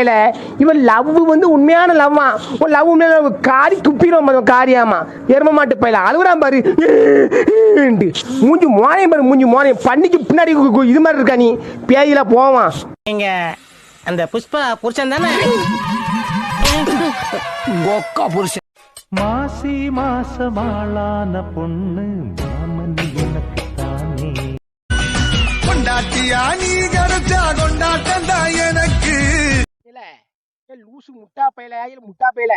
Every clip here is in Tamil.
இல்ல இவன் லவ் வந்து உண்மையான லவ்வா உன் லவ் உண்மையான. காரி துப்பிடும் காரியாமா? எரும மாட்டு பையில அழுகுறான் பாரு. மூஞ்சி மோனையும் பாரு மூஞ்சி மோனையும். பண்ணிக்கு பின்னாடி இது மாதிரி இருக்கா நீ? பேயில போவான். நீங்க அந்த புஷ்பா புருஷன் தானே? கொக்கா புருஷன். மாசி மாசமாளான பொண்ணு மாமன் எனக்கு தானே. கொண்டாட்டியா நீ கிடைச்சா கொண்டாட்டம் லூசு முட்டா பையில இல்ல முட்டா பையில.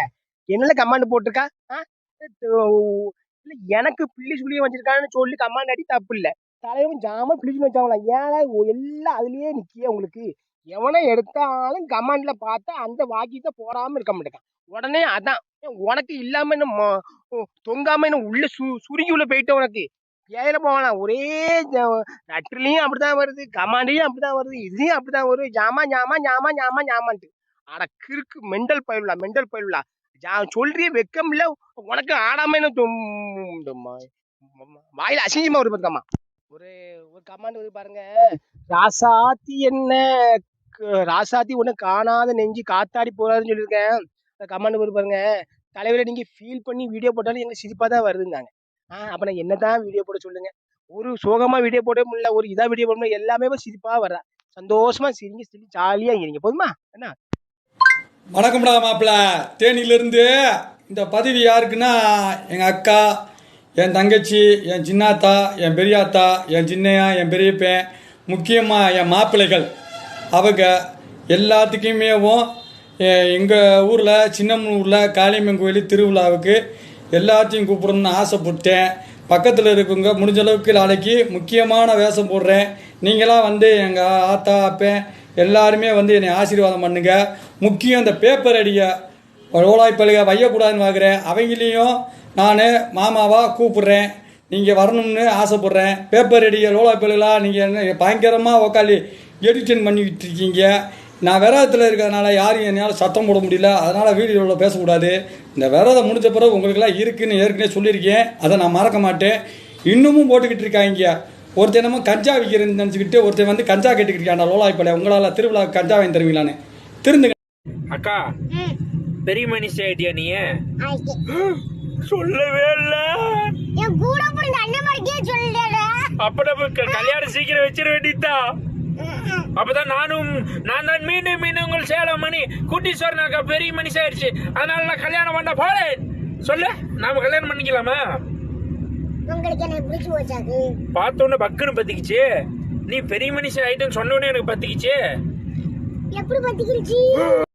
என்னல கமாண்ட் போட்டிருக்கா? ஆ? எனக்கு பிள்ளை சுழிய வச்சிருக்கான்னு சொல்லி கமாண்ட் அடி தப்பு இல்லை தலைவன் ஜாம பிள்ளை சொல்லி வச்சாங்களா ஏழை எல்லாம் அதுலயே நிக்கிய உங்களுக்கு? எவனை எடுத்தாலும் கமாண்ட்ல பார்த்தா அந்த வாக்கியத்தை போடாம இருக்க மாட்டேங்க உடனே அதான். உனக்கு இல்லாம என்ன மொ- தொங்காம என்ன உள்ள சு சுருங்கி உள்ள போயிட்டு உனக்கு? ஏதில் போகலாம் ஒரே நட்டுலையும் அப்படிதான் வருது. கமாண்டையும் அப்படிதான் வருது. இதுலயும் அப்படிதான் வருது. ஜாமா ஜாமா ஜாமா ஜாமா ஜாமான்ட்டு. அட கிறுக்கு மெண்டல் பயிலுலா மெண்டல் பயிலுலா ஜா சொல்றிய வெக்கம் இல்ல உனக்கு ஆடாம என்ன வாயில அசிங்கமா ஒரு பக்கமா ஒரு ஒரு கமாண்ட் வருது பாருங்க. ராசாத்தி என்ன ராசாத்தி ஒண்ணு காணாத நெஞ்சு காத்தாடி போறாதுன்னு சொல்லியிருக்கேன். அந்த கமாண்ட் வருது பாருங்க. தலைவரை நீங்க ஃபீல் பண்ணி வீடியோ போட்டாலும் எங்களுக்கு சிரிப்பா தான் வருதுங்காங்க ஆ அப்ப நான் என்னதான் வீடியோ போட சொல்லுங்க. ஒரு சோகமா வீடியோ போட முடியல ஒரு இதா வீடியோ போட முடியல எல்லாமே இப்ப சிரிப்பா வர்றா. சந்தோஷமா சிரிங்க சிரிச்சு ஜாலியா இருங்க. போதுமா? என்ன? வணக்கம்டா மாப்பிள்ள தேனியிலிருந்து இந்த பதவி யாருக்குன்னா எங்கள் அக்கா என் தங்கச்சி என் சின்னாத்தா என் பெரியாத்தா என் சின்னையா என் பெரியப்பன் முக்கியமாக என் மாப்பிள்ளைகள். அவங்க எல்லாத்துக்குமேவும் எங்கள் ஊரில் சின்னம்மூரில் காளியம்மன் கோயில் திருவிழாவுக்கு எல்லாத்தையும் கூப்பிடணும்னு ஆசைப்பட்டேன். பக்கத்தில் இருக்கவங்க முடிஞ்ச அளவுக்கு நாளைக்கு முக்கியமான வேஷம் போடுறேன். நீங்களாம் வந்து எங்கள் ஆத்தா அப்பன் எல்லாருமே வந்து என்னை ஆசீர்வாதம் பண்ணுங்கள் முக்கியம் இந்த பேப்பர் அடியை ஓலாய் பழுக வையக்கூடாதுன்னு பார்க்குறேன் அவங்களையும் நான் மாமாவாக கூப்பிட்றேன். நீங்கள் வரணும்னு ஆசைப்பட்றேன். பேப்பர் அடிக்க லோலாய் பழுகலா நீங்கள் என்ன பயங்கரமாக உக்காளி எடிஷன் பண்ணிக்கிட்டு இருக்கீங்க. நான் விரதத்தில் இருக்கிறதுனால யாரும் என்னால் சத்தம் போட முடியல. அதனால் வீடியோவில் பேசக்கூடாது. இந்த விரதம் முடிஞ்ச பிறகு உங்களுக்கெல்லாம் இருக்குன்னு ஏற்கனவே சொல்லியிருக்கேன். அதை நான் மறக்க மாட்டேன். இன்னமும் போட்டுக்கிட்டு இருக்காங்க. ஒருத்தர் என்னமோ கஞ்சா விற்கிறேன்னு நினச்சிக்கிட்டு ஒருத்தன் வந்து கஞ்சா கேட்டுக்கிட்டு இருக்கான் லோலாய்ப்பலை உங்களால் திருவிழா கஞ்சா வாங்கி தருவீங்களான்னு. திருந்துங்க. அக்கா பெரிய மனுஷ ஐடியா நீ? சொல்லவே இல்ல. என் கூட பிறந்த அண்ணன் மாதிரியே சொல்லிட்டேடா. அப்ப நம்ம க- கல்யாணம் சீக்கிரம் வச்சிட வேண்டியதுதான் அப்பதான் நானும் நான் தான் மீண்டும் மீண்டும் உங்கள் சேலம் மணி குட்டீஸ்வரன் அக்கா பெரிய மனுஷன் ஆயிடுச்சு. அதனால நான் கல்யாணம் பண்ண போறேன். சொல்லு நாம கல்யாணம் பண்ணிக்கலாமா? உங்களுக்கு என்ன பிடிச்சு போச்சாக்கு? பார்த்தோன்னே பக்குன்னு பத்திக்கிச்சு. நீ பெரிய மனுஷன் ஆயிட்டுன்னு சொன்ன உடனே எனக்கு பத்திக்கிச்சு. எப்படி